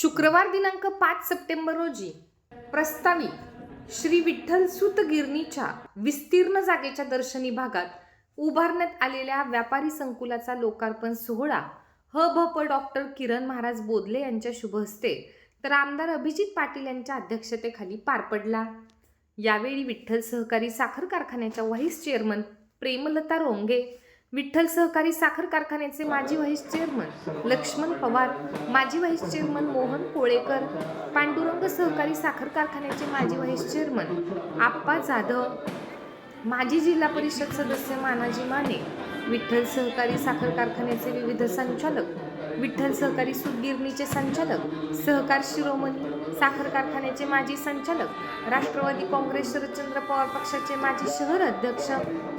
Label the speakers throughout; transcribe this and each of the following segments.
Speaker 1: शुक्रवार दिनांक पाच सप्टेंबर रोजी प्रस्तावित श्री विठ्ठल सुतगिरणीच्या विस्तीर्ण जागेच्या दर्शनी भागात उभारण्यात आलेल्या व्यापारी संकुलाचा लोकार्पण सोहळा ह भ प डॉक्टर किरण महाराज बोधले यांच्या शुभ हस्ते तर आमदार अभिजित पाटील यांच्या अध्यक्षतेखाली पार पडला. यावेळी विठ्ठल सहकारी साखर कारखान्याच्या व्हाईस चेअरमन प्रेमलता रोंगे विठ्ठल सहकारी साखर कारखान्याचे माजी व्हाईस चेअरमन लक्ष्मण पवार माजी व्हाईस चेअरमन मोहन कोळेकर पांडुरंग सहकारी साखर कारखान्याचे माजी व्हाईस चेअरमन आप्पा जाधव माजी जिल्हा परिषद सदस्य मानाजी माने विठ्ठल सहकारी साखर कारखान्याचे विविध संचालक विठ्ठल सहकारी सुतगिरणीचे संचालक सहकार शिरोमणी साखर कारखान्याचे माजी संचालक राष्ट्रवादी काँग्रेस शरदचंद्र पवार पक्षाचे माजी शहर अध्यक्ष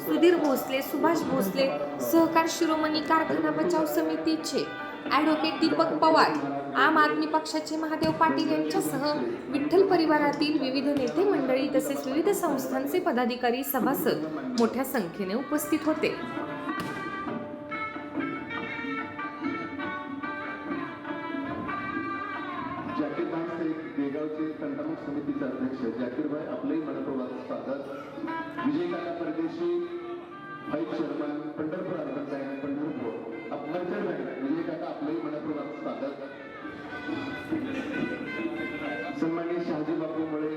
Speaker 1: सुधीर भोसले सुभाष भोसले सहकार शिरोमणी कारखाना बचाव समितीचे ॲडव्होकेट दीपक पवार आम आदमी पक्षाचे महादेव पाटील यांच्यासह विठ्ठल परिवारातील विविध नेते मंडळी तसेच विविध संस्थांचे पदाधिकारी सभासद मोठ्या संख्येने उपस्थित होते.
Speaker 2: विजयकाका Pardeshi vice chairman Pandharpur urban साहेब पंढरपूर. अपमर्जर बँक विजयकाका आपलंही मनपूर्वक स्वागत. सन्मान्य शहाजी बापू मुळे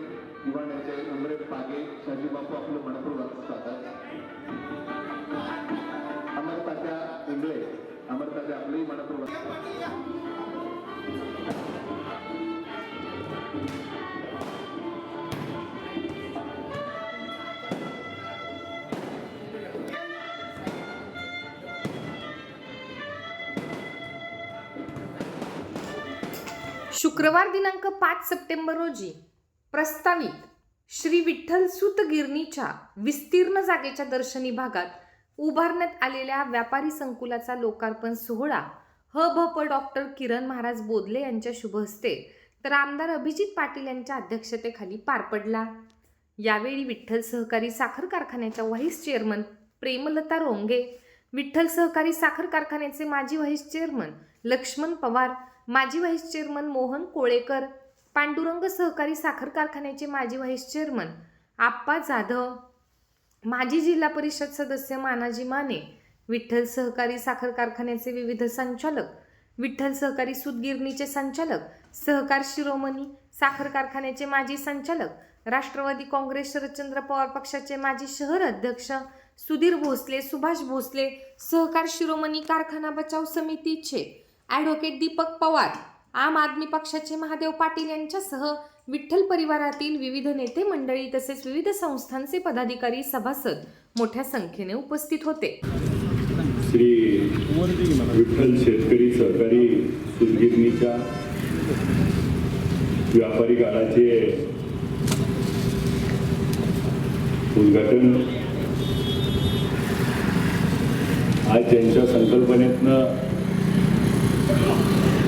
Speaker 2: दिवाण्याचे अमरे पागे. शहाजी बापू आपलं मनपूर्वक स्वागत. अमर तात्या इंगळे. अमर तात्या आपलंही मनपूर्वक
Speaker 1: शुक्रवार दिनांक पाच सप्टेंबर रोजी प्रस्तावित श्री विठ्ठल सुतगिरणीच्या विस्तीर्ण जागेच्या दर्शनी भागात उभारण्यात आलेल्या व्यापारी संकुलाचा लोकार्पण सोहळा ह भ प डॉक्टर किरण महाराज बोधले यांच्या शुभ हस्ते तर आमदार अभिजित पाटील यांच्या अध्यक्षतेखाली पार पडला. यावेळी विठ्ठल सहकारी साखर कारखान्याच्या व्हाईस चेअरमन प्रेमलता रोंगे विठ्ठल सहकारी साखर कारखान्याचे माजी व्हाईस चेअरमन लक्ष्मण पवार माजी व्हाईस चेअरमन मोहन कोळेकर पांडुरंग सहकारी साखर कारखान्याचे माजी व्हाईस चेअरमन आप्पा जाधव माजी जिल्हा परिषद सदस्य मानाजी माने विठ्ठल सहकारी साखर कारखान्याचे विविध संचालक विठ्ठल सहकारी सुतगिरणीचे संचालक सहकार शिरोमणी साखर कारखान्याचे माजी संचालक राष्ट्रवादी काँग्रेस शरदचंद्र पवार पक्षाचे माजी शहर अध्यक्ष सुधीर भोसले सुभाष भोसले सहकार शिरोमणी कारखाना बचाव समितीचे ॲडव्होकेट दीपक पवार आम आदमी पक्षाचे महादेव पाटील यांच्यासह विठ्ठल परिवारातील विविध नेते मंडळी तसेच विविध संस्थांचे पदाधिकारी सभासद मोठ्या संख्येने उपस्थित होते.
Speaker 3: श्री विठ्ठल शेतकरी सहकारी सुतगिरणीच्या व्यापारी गाळाचे उद्घाटन. आज त्यांच्या संकल्पनेतनं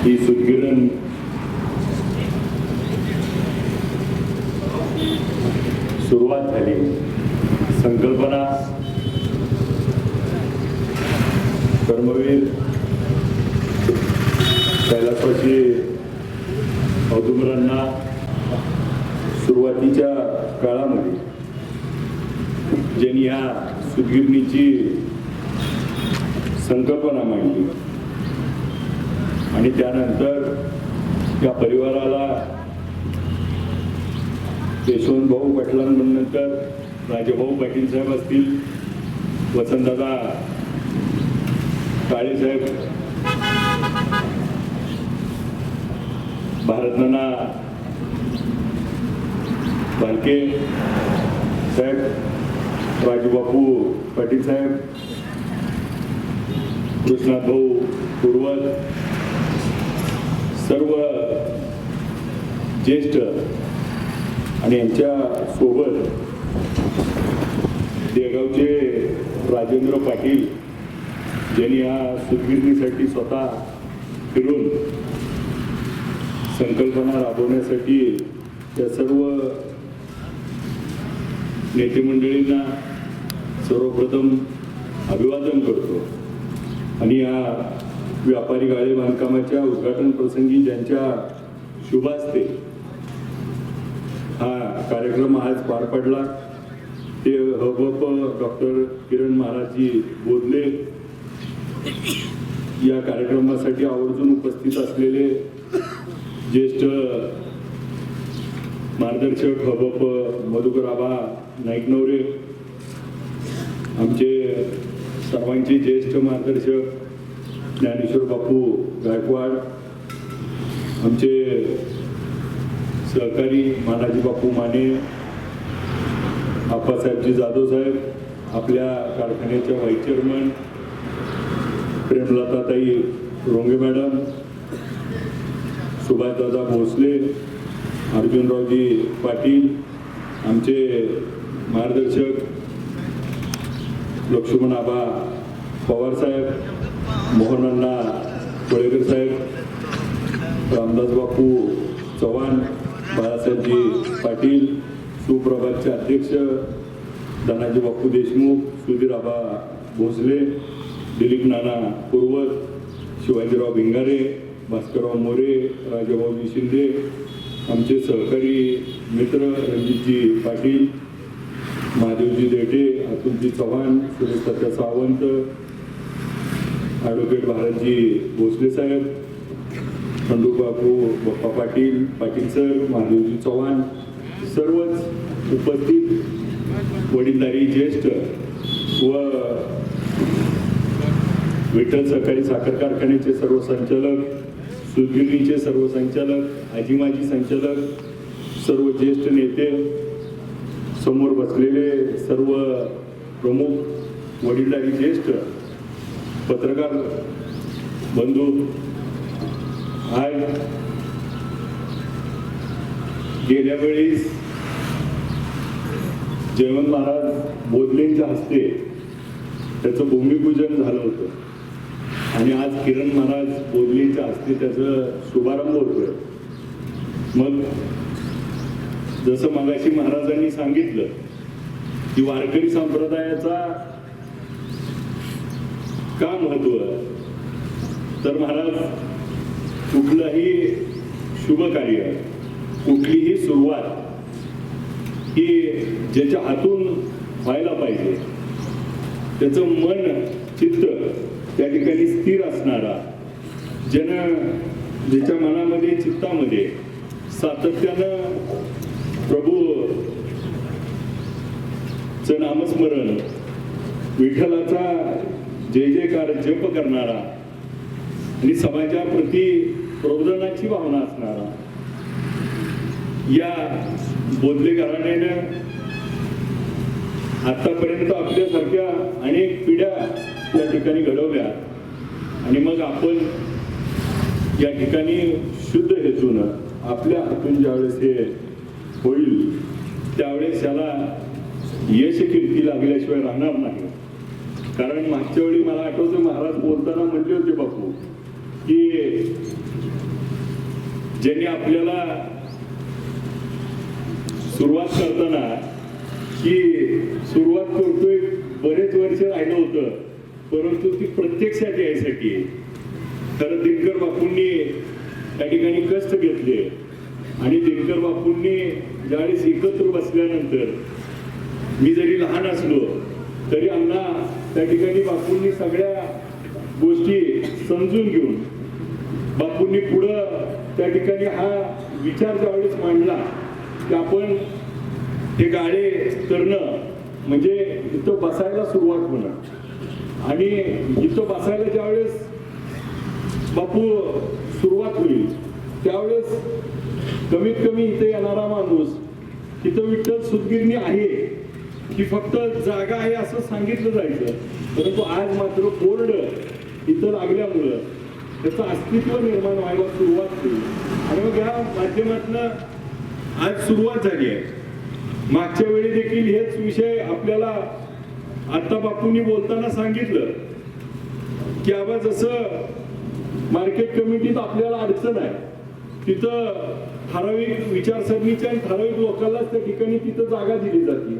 Speaker 3: ही सुतगिरण सुरुवात झाली. संकल्पना कर्मवीर कैलासवासी औदुंबरांना सुरुवातीच्या काळामध्ये ज्यांनी ह्या सुदगिरणीची संकल्पना मांडली आणि त्यानंतर या परिवाराला यशवंत राजेभाऊ पाटील साहेब असतील वसंतदादा काळेसाहेब भारतनाना भालके साहेब राजूबापू पाटील साहेब कृष्णात भाऊ पूर्वज सर्व ज्येष्ठ आणि यांच्या सोबत देगावचे राजेंद्र पाटील ज्यांनी या सुदगिरणीसाठी स्वतः फिरून संकल्पना राबवण्यासाठी त्या सर्व नेते मंडळींना सर्वप्रथम अभिवादन करतो. आणि या व्यापारी गाळे बांधकामाच्या उद्घाटन प्रसंगी ज्यांच्या शुभास्ते हा कार्यक्रम आज पार पडला. ते हबप डॉक्टर किरण महाराजजी बोधले या कार्यक्रमासाठी आवर्जून उपस्थित असलेले ज्येष्ठ मार्गदर्शक हबप मधुकराबा नाईकनवरे आमचे सर्वांचे ज्येष्ठ मार्गदर्शक ज्ञानेश्वर बापू गायकवाड आमचे सहकारी मानाजी बापू माने आप्पासाहेबजी जाधव साहेब आपल्या कारखान्याच्या व्हाईस चेअरमन प्रेमलताताई रोंगे मॅडम सुभाषदादा भोसले अर्जुनरावजी पाटील आमचे मार्गदर्शक लक्ष्मण आबा पवार साहेब मोहनअण्णा कोळेकर साहेब रामदास बापू चव्हाण बाळासाहेबजी पाटील सुप्रभातचे अध्यक्ष धनाजी बापू देशमुख सुधीराबा भोसले दिलीप नाना पूर्वत शिवाजीराव भिंगारे भास्करराव मोरे राजाभाऊजी शिंदे आमचे सहकारी मित्र रणजितजी पाटील महादेवजी देठे अतुलजी चव्हाण सुरेश सत्या सावंत ॲडव्होकेट भारतजी भोसले साहेब खंडू बापू बप्पा पाटील पाटील सर महादेवजी चव्हाण सर्वच उपस्थित वडीलधारी ज्येष्ठ व विठ्ठल सहकारी साखर कारखान्याचे सर्व संचालक सुदगिरणीचे सर्व संचालक आजीमाजी संचालक सर्व ज्येष्ठ नेते समोर बसलेले सर्व प्रमुख वडीलधारी ज्येष्ठ पत्रकार बंधू आज गेल्या वेळेस जयवंत महाराज बोधलेंच्या हस्ते त्याचं भूमिपूजन झालं होतं. आणि आज किरण महाराज बोधलेंच्या हस्ते त्याचं शुभारंभ होतोय. मग जसं मगाशी महाराजांनी सांगितलं की वारकरी संप्रदायाचा का महत्त्व तर महाराज कुठलंही शुभ कार्य कुठलीही सुरुवात ही ज्याच्या हातून व्हायला पाहिजे. त्याचं मन चित्त त्या ठिकाणी स्थिर असणारा ज्यानं ज्याच्या मनामध्ये चित्तामध्ये सातत्यानं प्रभू च नामस्मरण विठ्ठलाचा जय जयकार जप करणारा आणि समाजाप्रती प्रबोधनाची भावना असणारा. या बोधले घराण्यानं आतापर्यंत आपल्यासारख्या अनेक पिढ्या त्या ठिकाणी घडवल्या. आणि मग आपण या ठिकाणी शुद्ध हेतून आपल्या हातून ज्यावेळेस हे होईल त्यावेळेस याला यश कीर्ती लागल्याशिवाय राहणार नाही. कारण मागच्या वेळी मला आठवतं महाराज बोलताना म्हटले होते बापू की ज्यांनी आपल्याला सुरुवात करताना की सुरुवात करतोय बरेच वर्ष राहिलं होतं परंतु ती प्रत्यक्षात यायसाठी तर दिनकर बापूंनी त्या ठिकाणी कष्ट घेतले. आणि दिनकर बापूंनी ज्यावेळेस एकत्र बसल्यानंतर मी जरी लहान असलो तरी आम्हाला त्या ठिकाणी बापूंनी सगळ्या गोष्टी समजून घेऊन बापूंनी पुढं त्या ठिकाणी हा विचार ज्यावेळेस मांडला की आपण हे गाडे करणं म्हणजे इथं बसायला सुरुवात होणं आणि इथं बसायला ज्यावेळेस बापू सुरुवात होईल त्यावेळेस कमीत कमी इथे येणारा माणूस तिथं विठ्ठल सुदगिरणी आहे की फक्त जागा आहे असं सांगितलं जायचं. परंतु आज मात्र बोर्ड इथं लागल्यामुळं त्याचं अस्तित्व निर्माण व्हायला सुरुवात केली. आणि मग या माध्यमातनं आज सुरुवात झाली आहे. मागच्या वेळी देखील हेच विषय आपल्याला आता बापूंनी बोलताना सांगितलं की आबा जसं मार्केट कमिटीत आपल्याला अडचण आहे तिथं ठराविक विचारसरणीच्या आणि ठराविक लोकांनाच त्या ठिकाणी तिथं जागा दिली जाते.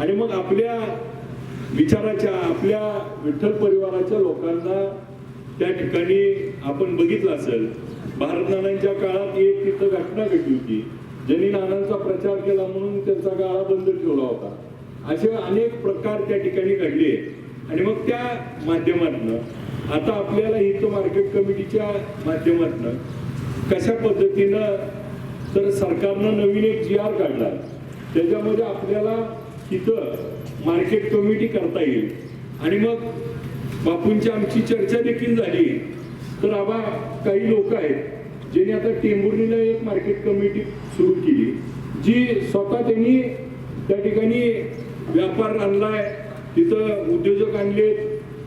Speaker 3: आणि मग आपल्या विचाराच्या आपल्या विठ्ठल परिवाराच्या लोकांना त्या ठिकाणी आपण बघितलं असेल भारत नानांच्या काळात एक तिथं घटना घडली होती. ज्यांनी नानांचा प्रचार केला म्हणून त्यांचा गाळा बंद ठेवला होता. असे अनेक प्रकार त्या ठिकाणी घडले. आणि मग त्या माध्यमातनं आता आपल्याला इथं मार्केट कमिटीच्या माध्यमातनं कशा पद्धतीनं तर सरकारनं नवीन एक जी आर काढला. त्याच्यामध्ये आपल्याला इथं मार्केट कमिटी करता येईल. आणि मग बापूंची आमची चर्चा देखील झाली. तर आबा काही लोक आहेत ज्यांनी आता टेंभुर्णीला एक मार्केट कमिटी सुरू केली जी स्वतः त्यांनी त्या ठिकाणी व्यापार आणलाय तिथं उद्योजक आणले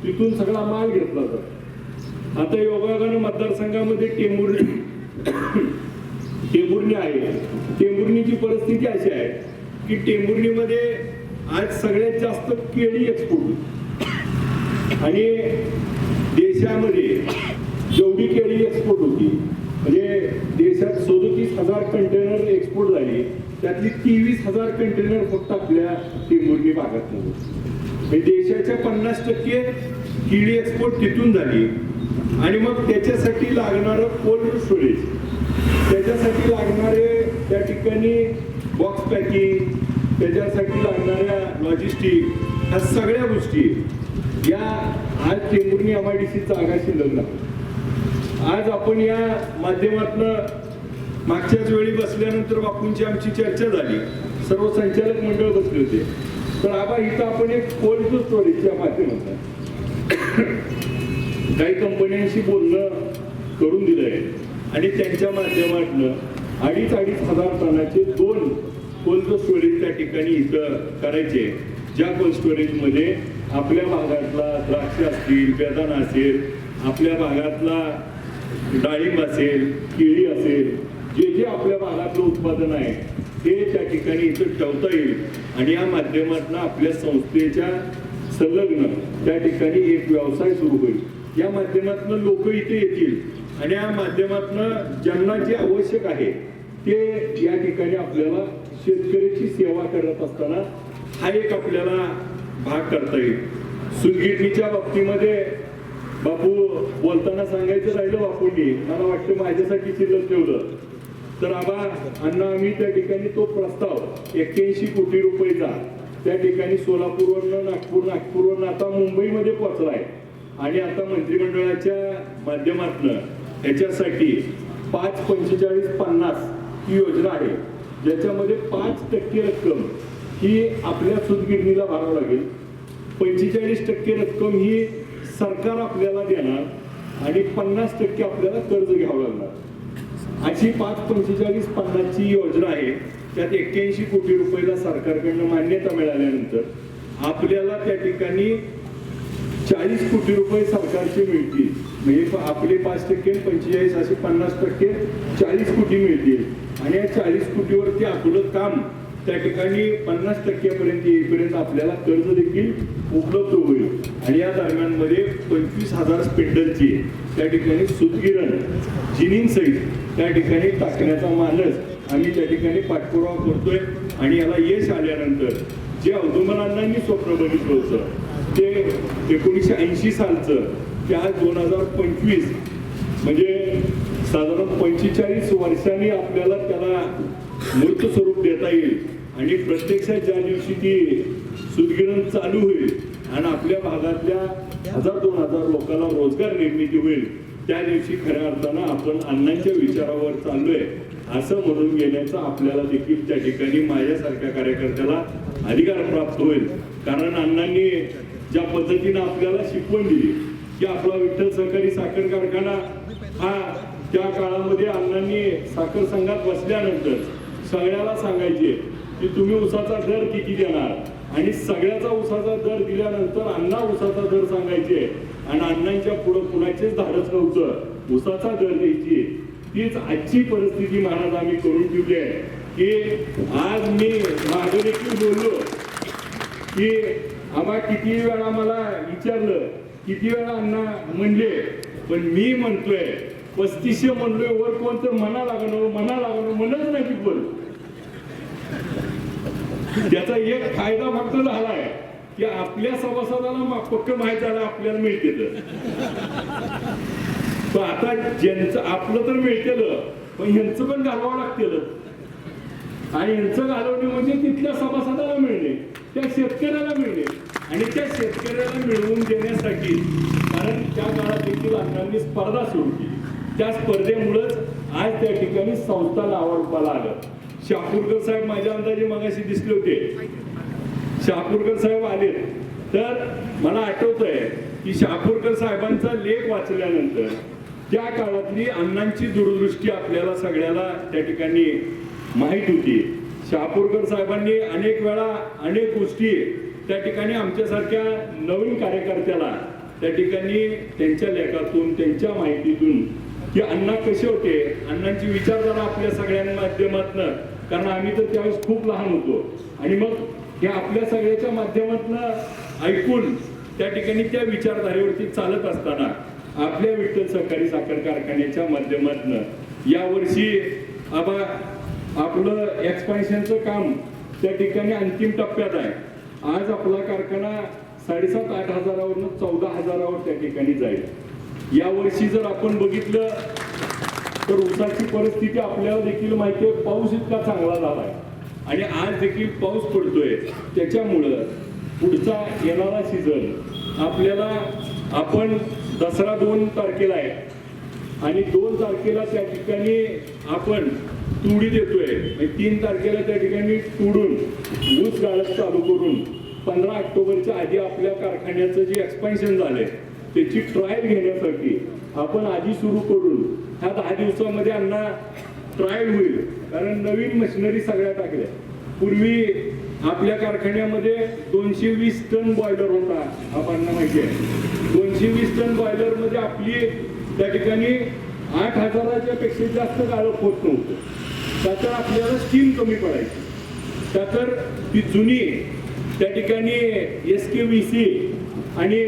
Speaker 3: तिथून सगळा माल घेतला जातो. आता योगायोगानं मतदारसंघामध्ये टेंभुर्णी टेंभुर्णी आहे. टेंभुर्णीची परिस्थिती अशी आहे की टेंभुर्णीमध्ये आज सगळ्यात जास्त केळी एक्सपोर्ट होती. आणि देशामध्ये जेवढी केळी एक्सपोर्ट होती म्हणजे देशात सदोतीस हजार कंटेनर एक्सपोर्ट झाली त्यातली तेवीस हजार कंटेनर फक्त आपल्या टेंभुर्णी भागात म्हणजे देशाच्या पन्नास टक्के केळी एक्सपोर्ट तिथून झाली. आणि मग त्याच्यासाठी लागणारं कोल्ड स्टोरेज त्याच्यासाठी लागणारे त्या ठिकाणी बॉक्स पॅकिंग त्याच्यासाठी लागणाऱ्या लॉजिस्टिक ह्या सगळ्या गोष्टी या आज टेंभुर्णी एम आय डी सीचा आगाशी शिल्लक आज आपण या माध्यमातनं मागच्याच वेळी बसल्यानंतर बापूंची आमची चर्चा झाली. सर्व संचालक मंडळ बसले होते. तर आबा इथं आपण एक कोल्ड स्टोरेजच्या माध्यमातून. काही कंपन्यांशी बोलणं करून दिलंय. आणि त्यांच्या माध्यमातून अडीच अडीच हजार टनाचे दोन कोल्ड स्टोरेज त्या ठिकाणी इथं करायचे. ज्या कोल्ड स्टोरेजमध्ये आपल्या भागातला द्राक्ष असतील बेदाणा असेल आपल्या भागातला डाळिंब असेल केळी असेल जे जे आपल्या भागातलं उत्पादन आहे ते त्या ठिकाणी इथं ठेवता येईल. आणि या माध्यमातून आपल्या संस्थेच्या संलग्न त्या ठिकाणी एक व्यवसाय सुरू होईल. या माध्यमातून लोक इथे येतील. आणि या माध्यमातून ज्यांना जे आवश्यक आहे ते या ठिकाणी आपल्याला शेतकऱ्याची सेवा करत असताना हा एक आपल्याला भाग करता येईल सुलगिरणीच्या बाबतीमध्ये बापू बोलताना सांगायचं राहिलं बापूंनी मला वाटतं माझ्यासाठी शिल्लक ठेवलं. तर आबा अण्णा आम्ही त्या ठिकाणी तो प्रस्ताव एक्क्याऐंशी कोटी रुपयेचा त्या ठिकाणी सोलापूरवरनं नागपूर नागपूरवरनं आता मुंबईमध्ये पोहोचलाय. आणि आता मंत्रिमंडळाच्या माध्यमातनं याच्यासाठी पाच पंचेचाळीस पन्नास ही योजना आहे. ज्याच्यामध्ये पाच टक्के रक्कम ही आपल्या सुदगिरणीला भरावं लागेल. पंचेचाळीस टक्के रक्कम ही सरकार आपल्याला देणार आणि पन्नास टक्के आपल्याला कर्ज घ्यावं लागणार. अशी पाच पंचेचाळीस पन्नासची योजना आहे. त्यात एक्क्याऐंशी कोटी रुपयाला सरकारकडनं मान्यता मिळाल्यानंतर आपल्याला त्या ठिकाणी चाळीस कोटी रुपये सरकारचे मिळतील. म्हणजे आपले पाच टक्के पंचेचाळीस असे पन्नास टक्के चाळीस कोटी मिळतील. आणि या चाळीस कोटीवरती आपलं काम त्या ठिकाणी पन्नास टक्क्यापर्यंत येईपर्यंत आपल्याला कर्ज देखील उपलब्ध होईल. आणि या दरम्यानमध्ये पंचवीस हजार स्पेंडलची त्या ठिकाणी सुतगिरण जिनिंग सहित त्या ठिकाणी टाकण्याचा मानस आम्ही त्या ठिकाणी पाठपुरावा करतोय. आणि याला यश आल्यानंतर जे औदुंबरांनी स्वप्न बघितलं होतं ते एकोणीसशे ऐंशी सालचं ते आज दोन हजार पंचवीस म्हणजे साधारण पंचेचाळीस वर्षांनी आपल्याला त्याला मूर्त स्वरूप देता येईल. आणि प्रत्यक्षात ज्या दिवशी ती सुदगिरण चालू होईल आणि आपल्या भागातल्या हजार दोन हजार लोकांना रोजगार निर्मिती होईल त्या दिवशी खऱ्या अर्थानं आपण अण्णांच्या विचारावर चाललोय. असं म्हणून घेण्याचा आपल्याला देखील त्या ठिकाणी माझ्यासारख्या कार्यकर्त्याला अधिकार प्राप्त होईल. कारण अण्णांनी ज्या पद्धतीनं आपल्याला शिकवण दिली की आपला विठ्ठल सहकारी साखर कारखाना हा त्या काळामध्ये अण्णांनी साखर संघात बसल्यानंतर सगळ्याला सांगायचे की तुम्ही उसाचा दर किती देणार? आणि सगळ्याचा उसाचा दर दिल्यानंतर अण्णा उसाचा दर सांगायचे. आणि अण्णांच्या पुढं कुणाचेच धाडच नव्हतं. उसाचा दर द्यायची. तीच आजची परिस्थिती महाराज आम्ही करून ठेवली आहे. की आज मी मागे देखील बोललो की आम्हा किती वेळा मला विचारलं किती वेळा अण्णा म्हणले पण मी म्हणतोय पस्तीसशे म्हणलोय वर कोणतं म्हणा लागणार म्हणा लागणार म्हणत नाही की बोल याचा एक फायदा फक्त झालाय की आपल्या सभासदाला पक्क माहीत झालं आपल्याला मिळते तर आता ज्यांचं आपलं तर मिळतेल पण ह्यांचं पण घालवावं लागतेल. आणि यांचं घालवणे म्हणजे तिथल्या सभासदाला मिळणे त्या शेतकऱ्याला मिळणे. आणि त्या शेतकऱ्याला मिळवून देण्यासाठी कारण त्या काळात देखील अण्णांनी स्पर्धा सुरू केली. त्या स्पर्धेमुळेच आज त्या ठिकाणी संस्था आवडपाला आलं शहापूरकर साहेब माझ्या अंदाजे मगाशी दिसले होते. शहापूरकर साहेब आले तर मला आठवत आहे की शहापूरकर साहेबांचा लेख वाचल्यानंतर त्या काळातली अण्णांची दूरदृष्टी आपल्याला सगळ्याला त्या ठिकाणी माहीत होती. शहापूरकर साहेबांनी अनेक वेळा अनेक गोष्टी त्या ठिकाणी आमच्यासारख्या नवीन कार्यकर्त्याला त्या ठिकाणी त्यांच्या लेखातून त्यांच्या माहितीतून की अण्णा कसे होते? अण्णांची विचारधारा आपल्या सगळ्यांच्या माध्यमातनं कारण आम्ही तर त्यावेळेस खूप लहान होतो. आणि मग हे आपल्या सगळ्याच्या माध्यमातनं ऐकून त्या ठिकाणी त्या विचारधारेवरती चालत असताना आपल्या विठ्ठल सहकारी साखर कारखान्याच्या माध्यमातनं यावर्षी आबा आपलं एक्सपान्शनचं काम त्या ठिकाणी अंतिम टप्प्यात आहे. आज आपला कारखाना साडेसात आठ हजारावरनं चौदा हजारावर त्या ठिकाणी जाईल. यावर्षी जर आपण बघितलं तर ऊसाची परिस्थिती आपल्याला देखील माहिती आहे पाऊस इतका चांगला झालाय. आणि आज देखील पाऊस पडतोय. त्याच्यामुळं पुढचा येणारा सीझन आपल्याला आपण दसरा दोन तारखेला आहे. आणि दोन तारखेला त्या ठिकाणी आपण तुडी देतोय. म्हणजे तीन तारखेला त्या ठिकाणी तुडून ऊस गाळप चालू करून पंधरा ऑक्टोबरच्या आधी आपल्या कारखान्याचं जे एक्सपान्शन झालंय त्याची ट्रायल घेण्यासाठी आपण आधी सुरू करून ह्या दहा दिवसामध्ये अन्ना ट्रायल होईल. कारण नवीन मशिनरी सगळ्या टाकल्या पूर्वी आपल्या कारखान्यामध्ये दोनशे वीस टन बॉयलर होता आपण माहिती आहे. दोनशे वीस टन बॉयलरमध्ये आपली त्या ठिकाणी आठ हजाराच्या पेक्षा जास्त गाळप होत नव्हतं. त्यातर आपल्याला स्टीम कमी पडायची. त्यातर ती जुनी त्या ठिकाणी एस के व्ही सी आणि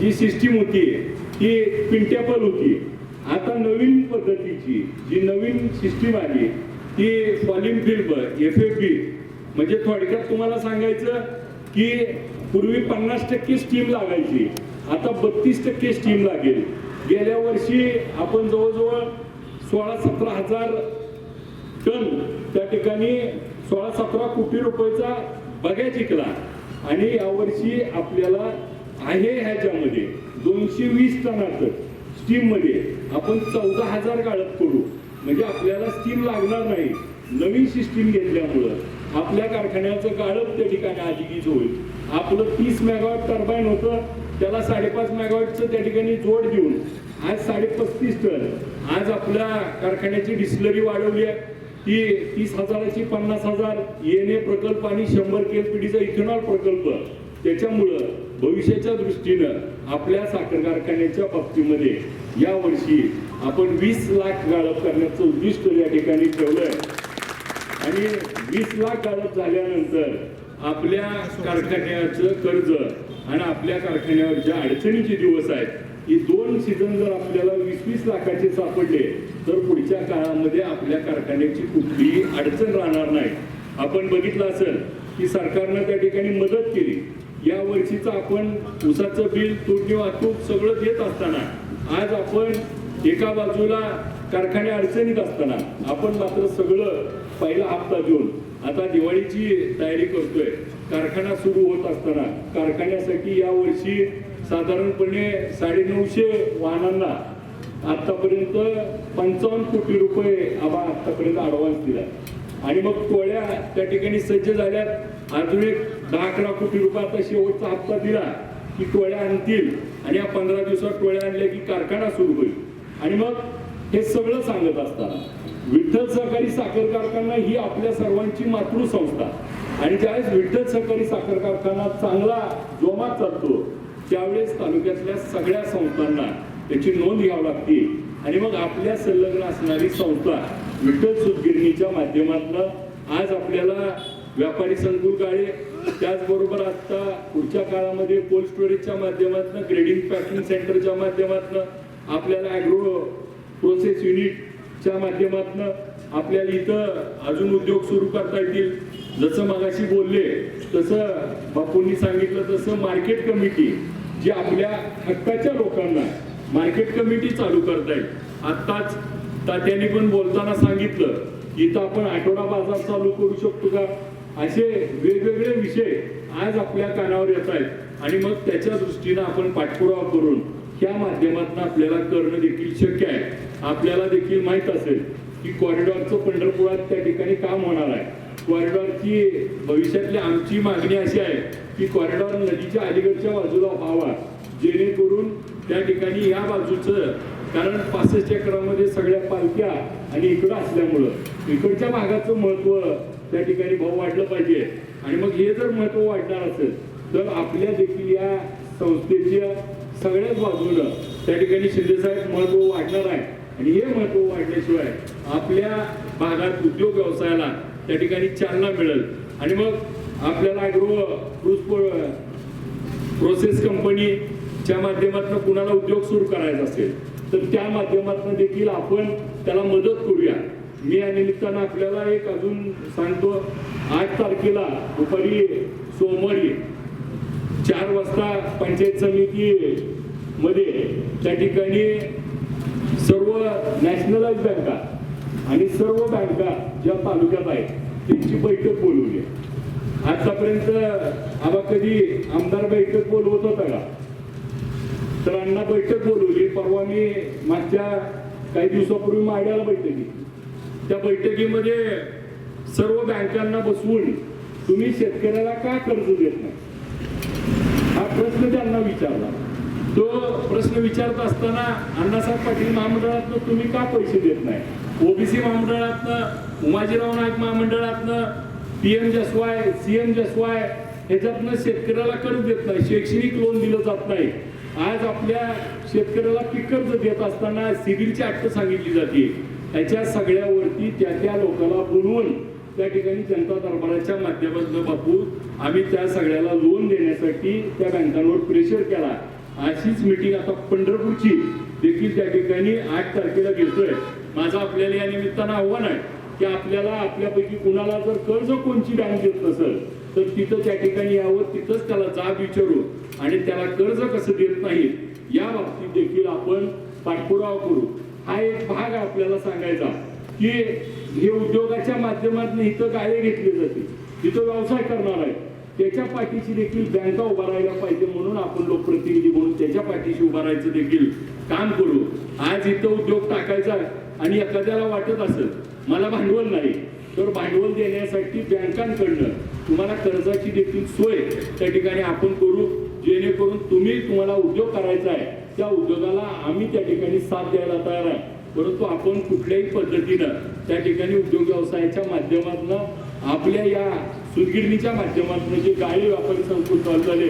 Speaker 3: जी सिस्टीम होती ती पिंटेबल होती. आता नवीन पद्धतीची जी नवीन सिस्टीम आली ती falling film F F B म्हणजे थोडक्यात तुम्हाला सांगायचं की पूर्वी पन्नास टक्के स्टीम लागायची. आता बत्तीस टक्के स्टीम लागेल. गेल्या वर्षी आपण जवळजवळ सोळा सतरा हजार टन त्या ठिकाणी सोळा सतरा कोटी रुपयाचा बघ्या जिंकला. आणि यावर्षी आपल्याला आहे ह्याच्यामध्ये. दोनशे वीस टनाचं स्टीममध्ये आपण चौदा हजार गाळप करू. म्हणजे आपल्याला स्टीम लागणार नाही. नवीन सिस्टीम घेतल्यामुळं. आपल्या कारखान्याचं गाळप त्या ठिकाणी आधीच होईल. आपलं तीस मेगावॅट टर्बाईन होतं. त्याला साडेपाच मेगावॅटचं त्या ठिकाणी जोड देऊन आज साडे पस्तीस टन. आज आपल्या कारखान्याची डिस्लरी वाढवली आहे. ती तीस हजाराची पन्नास हजार. येणे प्रकल्प आणि शंभर केलपीडीचा इथेनॉल प्रकल्प. त्याच्यामुळं भविष्याच्या दृष्टीनं आपल्या साखर कारखान्याच्या बाबतीमध्ये या वर्षी आपण वीस लाख गाळप करण्याचं उद्दिष्ट या ठिकाणी ठेवलंय. आणि वीस लाख गाळप झाल्यानंतर आपल्या कारखान्याचं कर्ज आणि आपल्या कारखान्यावर ज्या अडचणीचे दिवस आहेत ही दोन सीझन जर आपल्याला वीस वीस लाखाचे सापडले तर पुढच्या काळामध्ये आपल्या कारखान्याची कुठलीही अडचण राहणार नाही. आपण बघितलं असेल की सरकारनं त्या ठिकाणी मदत केली. या वर्षीचं आपण ऊसाचं बिल तोडणी वाहतूक सगळं देत असताना आज आपण एका बाजूला कारखाने अडचणीत असताना आपण मात्र सगळं पहिला हप्ता देऊन आता दिवाळीची तयारी करतोय. कारखाना सुरू होत असताना कारखान्यासाठी या वर्षी साधारणपणे साडेनऊशे वाहनांना आतापर्यंत पंचावन्न कोटी रुपये आबा आतापर्यंत अडवान्स दिला आणि मग टोळ्या त्या ठिकाणी सज्ज झाल्यात. अजून एक दहा अकरा कोटी रुपये आता शेवटचा हप्ता दिला की टोळ्या आणतील आणि या पंधरा दिवसात टोळ्या आणल्या की कारखाना सुरू होईल. आणि मग हे सगळं सांगत असताना विठ्ठल सहकारी साखर कारखाना ही आपल्या सर्वांची मातृसंस्था. आणि ज्यावेळेस विठ्ठल सहकारी साखर कारखाना चांगला जोमात चालतो त्यावेळेस तालुक्यातल्या सगळ्या संस्थांना त्याची नोंद घ्यावी लागते. आणि मग आपल्या संलग्न असणारी संस्था विठ्ठल सुतगिरणीच्या माध्यमातून आज आपल्याला व्यापारी संकुल काळे त्याचबरोबर आता पुढच्या काळामध्ये कोल्ड स्टोरेजच्या माध्यमातून ग्रेडिंग पॅकिंग सेंटरच्या माध्यमातून आपल्याला ॲग्रो प्रोसेस युनिटच्या माध्यमातून आपल्याला इथं अजून उद्योग सुरू करता येतील. जसं मगाशी बोलले तसं बापूंनी सांगितलं तसं मार्केट कमिटी जी आपल्या हक्काच्या लोकांना मार्केट कमिटी चालू करता येईल. आत्ताच तात्याने पण बोलताना सांगितलं इथं आपण आठवडा बाजार चालू करू शकतो का? असे वेगवेगळे विषय आज आपल्या कानावर येत आहेत. आणि मग त्याच्या दृष्टीनं आपण पाठपुरावा करून ह्या माध्यमातून आपल्याला करणं देखील शक्य आहे. आपल्याला देखील माहीत असेल की कॉरिडॉरचं पंढरपुरात त्या ठिकाणी काम होणार आहे. कॉरिडॉरची भविष्यातली आमची मागणी अशी आहे की कॉरिडॉर नदीच्या अलीकडच्या बाजूला व्हावा. जेणेकरून त्या ठिकाणी या बाजूचं कारण पासष्ट एकरामध्ये सगळ्या पालख्या आणि इकडं असल्यामुळं इकडच्या भागाचं महत्त्व त्या ठिकाणी भाव वाढलं पाहिजे. आणि मग हे जर महत्त्व वाढणार असेल तर आपल्या देखील या संस्थेच्या सगळ्याच बाजूनं त्या ठिकाणी शिंदेसाहेब महत्त्व वाढणार आहे. आणि हे महत्त्व वाढल्याशिवाय आपल्या भागात उद्योग व्यवसायाला त्या ठिकाणी चालना मिळेल. आणि मग आपल्याला अॅग्रो प्रोसेस कंपनीच्या माध्यमातून कुणाला उद्योग सुरू करायचा असेल तर त्या माध्यमातून देखील आपण त्याला मदत करूया. मी या निमित्तानं आपल्याला एक अजून सांगतो आठ तारखेला दुपारी सोमवारी चार वाजता पंचायत समिती मध्ये त्या ठिकाणी सर्व नॅशनलाइज बँका आणि सर्व बँका ज्या तालुक्यात आहेत त्यांची बैठक बोलवली. आतापर्यंत आबा कधी आमदार बैठक बोलवत होता का? तर अण्णा बैठक बोलवली परवा मी मागच्या काही दिवसापूर्वी माड्याला बैठकी त्या बैठकीमध्ये सर्व बँकांना बसवून तुम्ही शेतकऱ्याला का कर्ज देत नाही? हा प्रश्न त्यांना विचारला. तो प्रश्न विचारत असताना अण्णासाहेब पाटील महामंडळातनं तुम्ही का पैसे देत नाही? ओबीसी महामंडळातनं उमाजीराव नाईक महामंडळातनं पीएम जसवाय सीएम जसवाय ह्याच्यातनं शेतकऱ्याला कर्ज देत नाही. शैक्षणिक लोन दिलं जात नाही. आज आपल्या शेतकऱ्याला पीक कर्ज देत असताना सिबिलची अट सांगितली जाते. त्याच्या सगळ्यावरती त्या त्या लोकांना बोलवून त्या ठिकाणी जनता दरबाराच्या माध्यमातून बापू आम्ही त्या सगळ्याला लोन देण्यासाठी त्या बँकांवर प्रेशर केला. अशीच मिटिंग आता पंढरपूरची देखील त्या ठिकाणी आठ तारखेला घेतोय. माझं आपल्याला या निमित्तानं आव्हान आहे की आपल्याला आपल्यापैकी कुणाला जर कर्ज कोणची बँक देत नसेल तर तिथं त्या ठिकाणी यावं तिथंच त्याला जाब विचारू आणि त्याला कर्ज कसं देत नाही या बाबतीत देखील आपण पाठपुरावा करू. हा एक भाग आपल्याला सांगायचा की हे उद्योगाच्या माध्यमातून इथं गाळे घेतले जाते तिथं व्यवसाय करणार आहे त्याच्या पाठीशी देखील बँका उभा राहायला पाहिजे म्हणून आपण लोकप्रतिनिधी म्हणून त्याच्या पाठीशी उभा राहायचं देखील काम करू. आज इथं उद्योग टाकायचा आणि एखाद्याला वाटत असेल मला भांडवल नाही. तर भांडवल देण्यासाठी बँकांकडनं तुम्हाला कर्जाची देखील सोय त्या ठिकाणी आपण करू. जेणेकरून तुम्ही तुम्हाला उद्योग करायचा आहे त्या उद्योगाला आम्ही त्या ठिकाणी साथ द्यायला तयार आहे. परंतु आपण कुठल्याही पद्धतीनं त्या ठिकाणी उद्योग व्यवसायाच्या माध्यमातून आपल्या या सुदगिरणीच्या माध्यमातून जे गाळी व्यापारी संकुल चालू झाले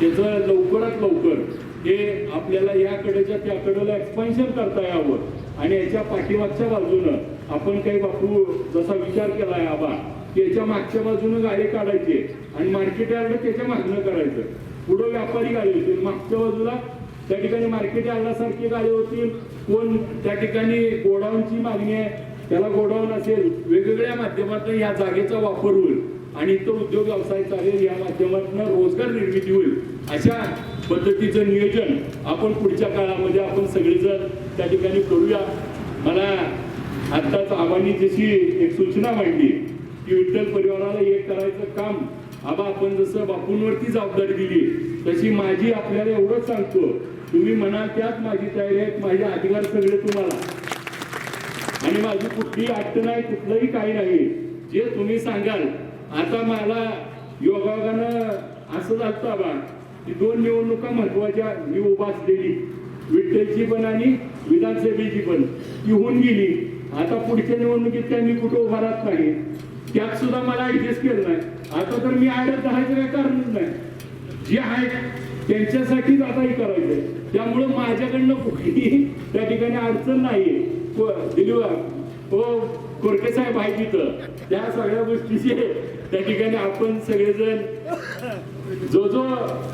Speaker 3: त्याचं लवकरात लवकर हे आपल्याला याकडेच्या त्याकडेला एक्सपान्शन करता यावं. आणि याच्या पाठीमागच्या बाजूनं आपण काही बापू जसा विचार केला आहे आबा त्याच्या मागच्या बाजूनं गाडी काढायचे आणि मार्केट यार्डला त्याच्या मागणं करायचं पुढं व्यापारी गाडी होतील. मागच्या बाजूला त्या ठिकाणी मार्केट यार्डासारखी गाडी होतील. कोण त्या ठिकाणी गोडाऊनची मागणी आहे त्याला गोडाऊन असेल वेगवेगळ्या माध्यमातून या जागेचा वापर होईल आणि इथं उद्योग व्यवसाय चालेल या माध्यमातून रोजगार निर्मिती होईल. अशा पद्धतीचं नियोजन आपण पुढच्या काळामध्ये आपण सगळेजण त्या ठिकाणी करूया. मला आत्ताच आबांनी जशी एक सूचना मांडली की विठ्ठल परिवाराला एक करायचं काम आबा आपण जसं बापूंवरती जबाबदारी दिली तशी माझी आपल्याला एवढंच सांगतो तुम्ही म्हणाल त्यात माझी तयारी आहेत माझे अधिकार सगळे तुम्हाला. आणि माझी कुठलीही अडचण नाही कुठलंही काही नाही. जे तुम्ही सांगाल आता मला योगायोगानं असं झालं आबा की दोन निवडणुका महत्त्वाच्या मी उभा असलेली. विठ्ठलची पण आणि विधानसभेची पण. ती होऊन गेली. आता पुढच्या निवडणुकीत काय मी कुठं उभा राहत नाही. त्यात सुद्धा मला ऍडजस्ट केलं नाही. आता तर मी आडत राहायचं काय कारणच नाही. जे आहेत त्यांच्यासाठीच आता हे करायचंय त्यामुळं माझ्याकडनं कुठलीही त्या ठिकाणी अडचण नाहीये. दिलीवर हो कोरके साहेब आहे तिथं त्या सगळ्या गोष्टीचे त्या ठिकाणी आपण सगळेजण जो जो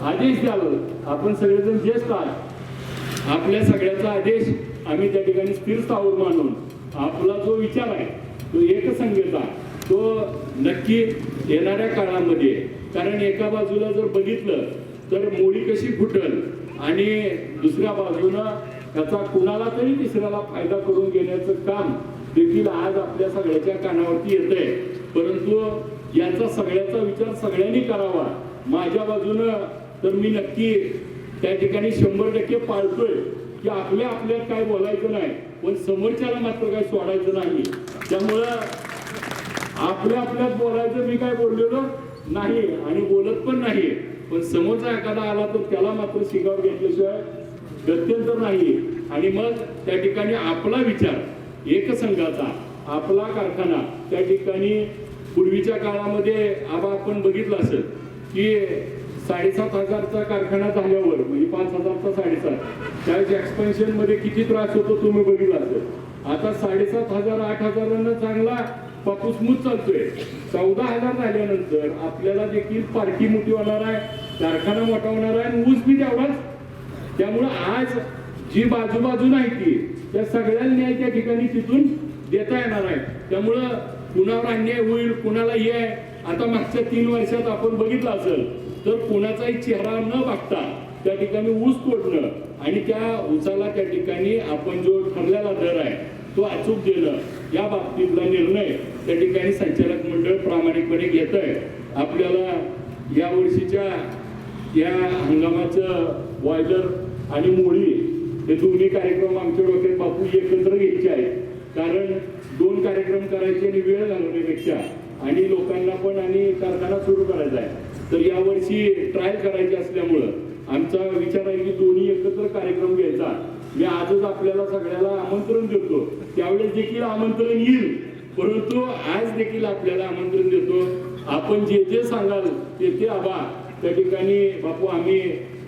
Speaker 3: आदेश द्याल आपण सगळेजण ज्येष्ठ आहात. आपल्या सगळ्याचा आदेश आम्ही त्या ठिकाणी स्थिर स्थावर मानून आपला जो विचार आहे तो एकसंगीचा तो तो नक्की येणाऱ्या काळामध्ये कारण एका बाजूला जर बघितलं तर मोडी कशी फुटल आणि दुसऱ्या बाजूनं त्याचा कुणाला तरी तिसऱ्याला फायदा करून घेण्याचं काम देखील आज आपल्या सगळ्याच्या कानावरती येत आहे परंतु याचा सगळ्याचा विचार सगळ्यांनी करावा. माझ्या बाजूनं तर मी नक्की त्या ठिकाणी शंभर टक्के पाळतोय की आपल्या आपल्यात काय बोलायचं नाही. पण समोरच्याला मात्र काय सोडायचं नाही त्यामुळं आपल्या आपल्यात बोलायचं मी काय बोललेलो नाही आणि बोलत पण नाही पण समोरचा एखादा आला तर त्याला मात्र शिकावर घेतल्याशिवाय गत्यंतर नाही आणि मग त्या ठिकाणी आपला विचार एकसंघाचा आपला कारखाना त्या ठिकाणी पूर्वीच्या काळामध्ये आबा आपण बघितलं असेल की साडेसात हजारचा कारखाना झाल्यावर म्हणजे पाच हजारचा साडेसात त्यावेळेस एक्सपेन्शनमध्ये किती त्रास होतो तुम्ही बघितला असेल आता साडेसात हजार आठ हजारांना चांगला पापूस स्मूथ चालतोय. चौदा हजार झाल्यानंतर आपल्याला देखील पार्टी मोठी होणार आहे कारखाना मोठा होणार आहे आणि ऊस बी तेवढाच. त्यामुळं आज जी बाजूबाजू नाही ती त्या सगळ्या न्याय त्या ठिकाणी तिथून देता येणार आहे. त्यामुळं कुणावर अन्याय होईल कुणाला हे आहे आता मागच्या तीन वर्षात आपण बघितलं असेल तर कुणाचाही चेहरा न बघता त्या ठिकाणी ऊस तोडणं आणि त्या ऊसाला त्या ठिकाणी आपण जो ठरलेला दर आहे तो अचूक देणं या बाबतीतला निर्णय त्या ठिकाणी संचालक मंडळ प्रामाणिकपणे घेत आहे आपल्याला या वर्षीच्या या हंगामाचं वॉयलर आणि मोळी हे दोन्ही कार्यक्रम आमच्या डोक्यात बापू एकत्र घ्यायचे आहेत. कारण दोन कार्यक्रम करायचे आणि वेळ घालवण्यापेक्षा आणि लोकांना पण आणि कारखाना सुरू करायचा आहे. तर यावर्षी ट्रायल करायची असल्यामुळं आमचा विचार आहे की दोन्ही एकत्र कार्यक्रम घ्यायचा. मी आजच आपल्याला सगळ्याला आमंत्रण देतो. त्यावेळेस देखील आमंत्रण येईल. परंतु आज देखील आपल्याला आमंत्रण देतो. आपण जे जे सांगाल ते ते आबा. त्या ठिकाणी बापू आम्ही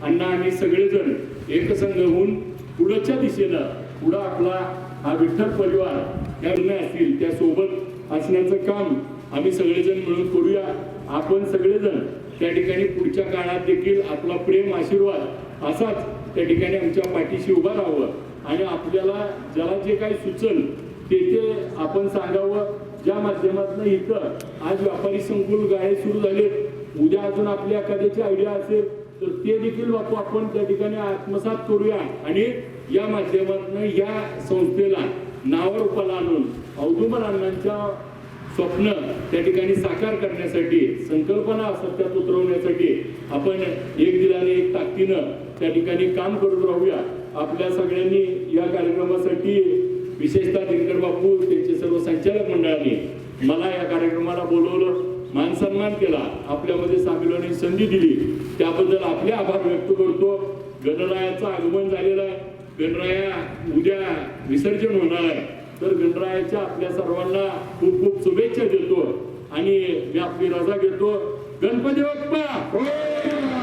Speaker 3: अण्णा आम्ही सगळेजण एकसंघ होऊन पुढच्या दिशेनं पुढं आपला हा विठ्ठल परिवार या निर्णय असतील त्या सोबत असण्याचं काम आम्ही सगळेजण मिळून करूया. आपण सगळेजण त्या ठिकाणी पुढच्या काळात देखील आपला प्रेम आशीर्वाद असाच त्या ठिकाणी आमच्या पाठीशी उभा राहावं. आणि आपल्याला ज्याला जे काही सुचल ते ते आपण सांगावं. ज्या माध्यमातून इथं आज व्यापारी संकुल गाळे सुरू झालेत. उद्या अजून आपल्या एखाद्याची आयडिया असेल तर ते देखील बापू आपण त्या ठिकाणी आत्मसात करूया. आणि या माध्यमातून या संस्थेला नावारूपाला आणून औदुंबर अण्णांच्या स्वप्न त्या ठिकाणी साकार करण्यासाठी संकल्पना सत्यात उतरवण्यासाठी आपण एक दिलाने एक ताकदीनं त्या ठिकाणी काम करत राहूया. आपल्या सगळ्यांनी या कार्यक्रमासाठी विशेषतः दिनकर बापू त्यांचे सर्व संचालक मंडळाने मला या कार्यक्रमाला बोलवलं मान सन्मान केला आपल्यामध्ये सामील होण्याची संधी दिली. त्याबद्दल आपले आभार व्यक्त करतो. गणरायाचं आगमन झालेलं आहे. गणराया उद्या विसर्जन होणार आहे. तर गणरायाच्या आपल्या सर्वांना खूप खूप शुभेच्छा देतो आणि मी आपली रजा घेतो. गणपती बाप्पा!